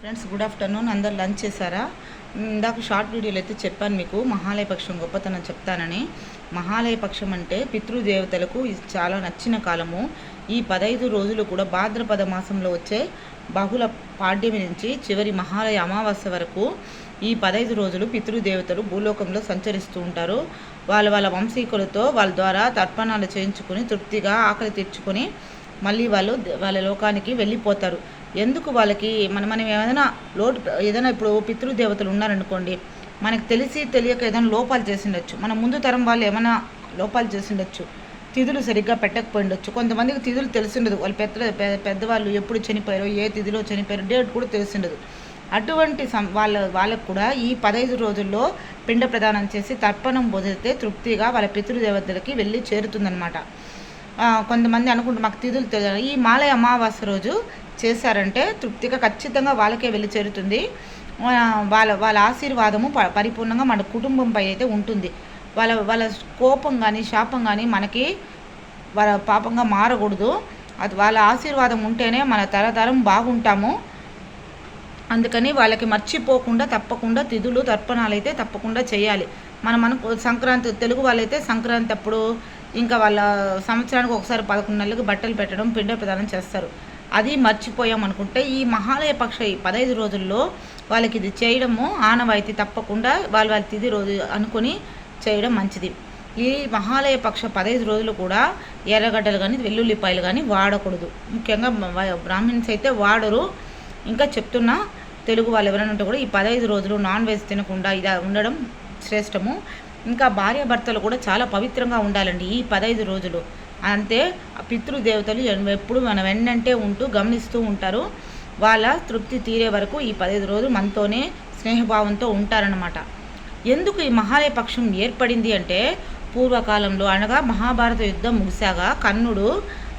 Friends good afternoon అందరు lunch చేశారా? ఇందాక షార్ట్ వీడియోలో అయితే చెప్పాను మీకు మహాలయ పక్షం గొప్పతనం చెప్తానని. మహాలయ పక్షం అంటే పితృదేవతలకు ఇది చాలా నచ్చిన కాలము. ఈ పదైదు రోజులు కూడా భాద్రపద మాసంలో వచ్చే బహుళ పాడ్యమి నుంచి చివరి మహాలయ అమావాస్య వరకు ఈ పదైదు రోజులు పితృదేవతలు భూలోకంలో సంచరిస్తూ ఉంటారు. వాళ్ళ వాళ్ళ వంశీకులతో వాళ్ళ ద్వారా తర్పణాలు చేయించుకుని తృప్తిగా ఆకలి తీర్చుకొని మళ్ళీ వాళ్ళు వాళ్ళ లోకానికి వెళ్ళిపోతారు. ఎందుకు వాళ్ళకి మన మనం ఏదైనా లోటు ఏదైనా ఇప్పుడు పితృదేవతలు ఉన్నారనుకోండి మనకు తెలిసి తెలియక ఏదైనా లోపాలు చేసిండొచ్చు. మన ముందు తరం వాళ్ళు ఏమైనా లోపాలు చేసిండొచ్చు. తిథులు సరిగ్గా పెట్టకపోయిండొచ్చు. కొంతమందికి తిథులు తెలిసిండదు. వాళ్ళు పెద్ద పెద్దవాళ్ళు ఎప్పుడు చనిపోయారో ఏ తిథిలో చనిపోయారో డేట్ కూడా తెలిసిండదు. అటువంటి సం వాళ్ళ వాళ్ళకు కూడా ఈ పదహైదు రోజుల్లో పిండ ప్రదానం చేసి తర్పణం వదిలితే తృప్తిగా వాళ్ళ పితృదేవతలకి వెళ్ళి చేరుతుందనమాట కొంతమంది అనుకుంటారు మాకు తిథులు తెలియదు. ఈ మాలయ అమావాస్య రోజు చేశారంటే తృప్తిగా ఖచ్చితంగా వాళ్ళకే వెళ్ళి చేరుతుంది. వాళ్ళ వాళ్ళ ఆశీర్వాదము ప- పరిపూర్ణంగా మన కుటుంబంపై అయితే ఉంటుంది. వాళ్ళ వాళ్ళ కోపం కానీ శాపం కానీ మనకి వాళ్ళ పాపంగా మారకూడదు. అది వాళ్ళ ఆశీర్వాదం ఉంటేనే మన తరతరం బాగుంటాము. అందుకని వాళ్ళకి మర్చిపోకుండా తప్పకుండా తిథులు తర్పణాలు అయితే తప్పకుండా చేయాలి. మనం అనుకో సంక్రాంతి తెలుగు వాళ్ళైతే సంక్రాంతి అప్పుడు ఇంకా వాళ్ళ సంవత్సరానికి ఒకసారి పదకొండు నెలలకు బట్టలు పెట్టడం పిండ ప్రదానం చేస్తారు. అది మర్చిపోయాం అనుకుంటే ఈ మహాలయ పక్ష ఈ పదహైదు రోజుల్లో వాళ్ళకి ఇది చేయడము ఆనవాయితీ తప్పకుండా వాళ్ళ వాళ్ళ తిది రోజు అనుకొని చేయడం మంచిది. ఈ మహాలయ పక్ష పదహైదు రోజులు కూడా ఎర్రగడ్డలు కానీ వెల్లుల్లిపాయలు కానీ వాడకూడదు. ముఖ్యంగా బ్రాహ్మిన్స్ అయితే వాడరు. ఇంకా చెప్తున్నా తెలుగు వాళ్ళు ఎవరైనా ఉంటే కూడా ఈ పదహైదు రోజులు నాన్ వెజ్ తినకుండా ఇలా ఉండడం శ్రేష్టము. ఇంకా భార్యాభర్తలు కూడా చాలా పవిత్రంగా ఉండాలండి ఈ పదహైదు రోజులు. అంతే పితృదేవతలు ఎప్పుడు మన వెన్నంటే ఉంటూ గమనిస్తూ ఉంటారు. వాళ్ళ తృప్తి తీరే వరకు ఈ పదహైదు రోజులు మనతోనే స్నేహభావంతో ఉంటారన్నమాట. ఎందుకు ఈ మహాలయ పక్షం ఏర్పడింది అంటే పూర్వకాలంలో అనగా మహాభారత యుద్ధం ముగిశాగా కర్ణుడు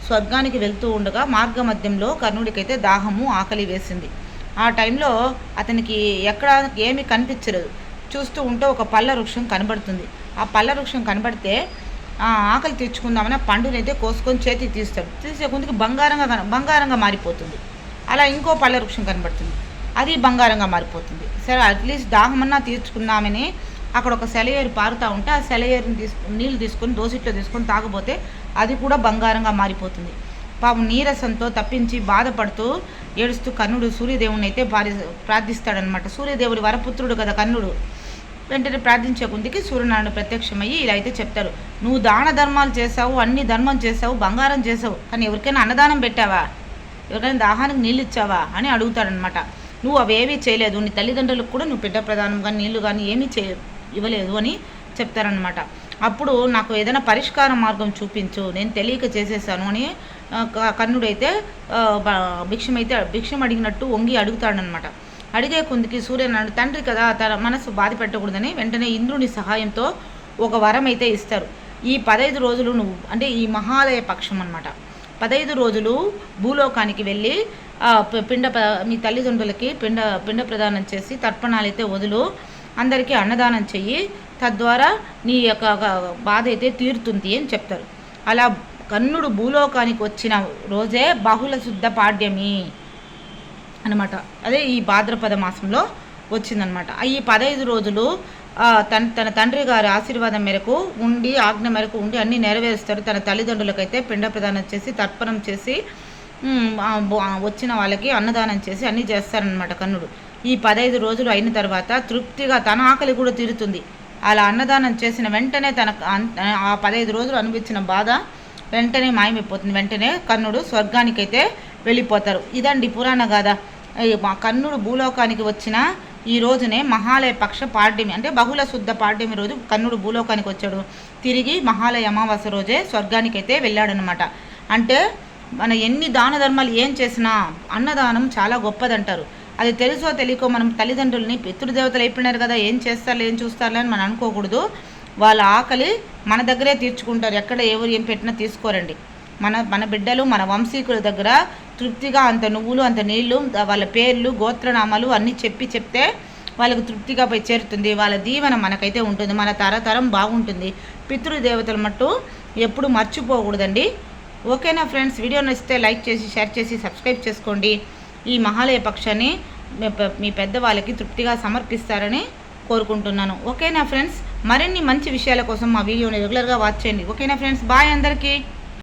స్వర్గానికి వెళ్తూ ఉండగా మార్గ మధ్యంలో కర్ణుడికైతే దాహము ఆకలి వేసింది. ఆ టైంలో అతనికి ఎక్కడ ఏమీ కనిపించలేదు. చూస్తూ ఉంటే ఒక పళ్ళ వృక్షం కనబడుతుంది. ఆ పళ్ళ వృక్షం కనబడితే ఆ ఆకలి తీర్చుకుందామని ఆ పండునైతే కోసుకొని చేతికి తీస్తాడు. తీసే కొందికి బంగారంగా కన- బంగారంగా మారిపోతుంది. అలా ఇంకో పళ్ళ వృక్షం కనబడుతుంది. అది బంగారంగా మారిపోతుంది. సరే అట్లీస్ట్ దాహమన్నా తీర్చుకుందామని అక్కడ ఒక సెలయేరు పారుతూ ఉంటే ఆ సెలయేరుని తీసుకు నీళ్ళు తీసుకొని దోసిట్లో తీసుకొని తాగబోతే అది కూడా బంగారంగా మారిపోతుంది. పాపం నీరసంతో తప్పించి బాధపడుతూ ఏడుస్తూ కర్ణుడు సూర్యదేవుని అయితే ప్రార్థిస్తాడనమాట సూర్యదేవుడి వరపుత్రుడు కదా కర్ణుడు. వెంటనే ప్రార్థించే కొందికి సూర్యనారాయణ ప్రత్యక్షమయ్యి ఇలా అయితే చెప్తారు. నువ్వు దాన ధర్మాలు చేసావు అన్ని ధర్మం చేసావు బంగారం చేసావు కానీ ఎవరికైనా అన్నదానం పెట్టావా? ఎవరికైనా దాహానికి నీళ్ళు ఇచ్చావా? అని అడుగుతాడనమాట నువ్వు అవేవీ చేయలేదు నీ తల్లిదండ్రులకు కూడా నువ్వు బిడ్డ ప్రధానం కానీ నీళ్ళు కానీ ఏమీ చే ఇవ్వలేదు అని చెప్తారనమాట అప్పుడు నాకు ఏదైనా పరిష్కార మార్గం చూపించు నేను తెలియక చేసేసాను అని క- కర్ణుడైతే భిక్షమైతే భిక్షం అడిగినట్టు వంగి అడుగుతాడనమాట అడిగే కొందికి సూర్యనారాయణ తండ్రి కదా తన మనసు బాధ పెట్టకూడదని వెంటనే ఇంద్రుని సహాయంతో ఒక వరం అయితే ఇస్తారు. ఈ పదహైదు రోజులు నువ్వు అంటే ఈ మహాలయ పక్షం అన్నమాట. పదహైదు రోజులు భూలోకానికి వెళ్ళి ప- పిండ మీ తల్లిదండ్రులకి పిండ పిండ ప్రదానం చేసి తర్పణాలు అయితే వదులు అందరికీ అన్నదానం చెయ్యి తద్వారా నీ యొక్క బాధ అయితే తీరుతుంది అని చెప్తారు. అలా కన్నుడు భూలోకానికి వచ్చిన రోజే బహుళ శుద్ధ పాడ్యమి. అనమాట అదే ఈ భాద్రపద మాసంలో వచ్చిందనమాట ఈ పదహైదు రోజులు తన తన తండ్రి గారి ఆశీర్వాదం మేరకు ఉండి ఆజ్ఞ మేరకు ఉండి అన్నీ నెరవేరుస్తారు. తన తల్లిదండ్రులకైతే పిండ ప్రదానం చేసి తర్పణం చేసి వచ్చిన వాళ్ళకి అన్నదానం చేసి అన్నీ చేస్తారనమాట కన్నుడు. ఈ పదహైదు రోజులు అయిన తర్వాత తృప్తిగా తన ఆకలి కూడా తీరుతుంది. అలా అన్నదానం చేసిన వెంటనే తన ఆ పదహైదు రోజులు అనిపించిన బాధ వెంటనే మాయమైపోతుంది. వెంటనే కర్ణుడు స్వర్గానికైతే వెళ్ళిపోతారు. ఇదండి పురాణ గాథ. మా కన్నుడు భూలోకానికి వచ్చిన ఈ రోజునే మహాలయ పక్ష పాడ్యమి అంటే బహుళ శుద్ధ పాడ్యమి రోజు కన్నుడు భూలోకానికి వచ్చాడు. తిరిగి మహాలయ అమావాస్య రోజే స్వర్గానికైతే వెళ్ళాడనమాట అంటే మన ఎన్ని దాన ధర్మాలు ఏం చేసినా అన్నదానం చాలా గొప్పదంటారు. అది తెలుసో తెలియకో మనం తల్లిదండ్రులని పితృదేవతలు అయిపోయినారు కదా ఏం చేస్తారు ఏం చూస్తారులే అని మనం అనుకోకూడదు. వాళ్ళ ఆకలి మన దగ్గరే తీర్చుకుంటారు. ఎక్కడ ఎవరు ఏం పెట్టినా తీసుకోరండి. మన మన బిడ్డలు మన వంశీకుల దగ్గర తృప్తిగా అంత నువ్వులు అంత నీళ్ళు వాళ్ళ పేర్లు గోత్రనామాలు అన్నీ చెప్పి చెప్తే వాళ్ళకు తృప్తిగా పోయి చేరుతుంది. వాళ్ళ దీవెన మనకైతే ఉంటుంది. మన తరతరం బాగుంటుంది. పితృదేవతలు మట్టు ఎప్పుడు మర్చిపోకూడదండి. ఓకేనా ఫ్రెండ్స్? వీడియో నచ్చితే లైక్ చేసి షేర్ చేసి సబ్స్క్రైబ్ చేసుకోండి. ఈ మహాలయ పక్షాన్ని మీ పెద్దవాళ్ళకి తృప్తిగా సమర్పిస్తారని కోరుకుంటున్నాను. ఓకేనా ఫ్రెండ్స్? మరిన్ని మంచి విషయాల కోసం మా వీడియోని రెగ్యులర్గా వాచ్ చేయండి. ఓకేనా ఫ్రెండ్స్? బాయ్ అందరికీ.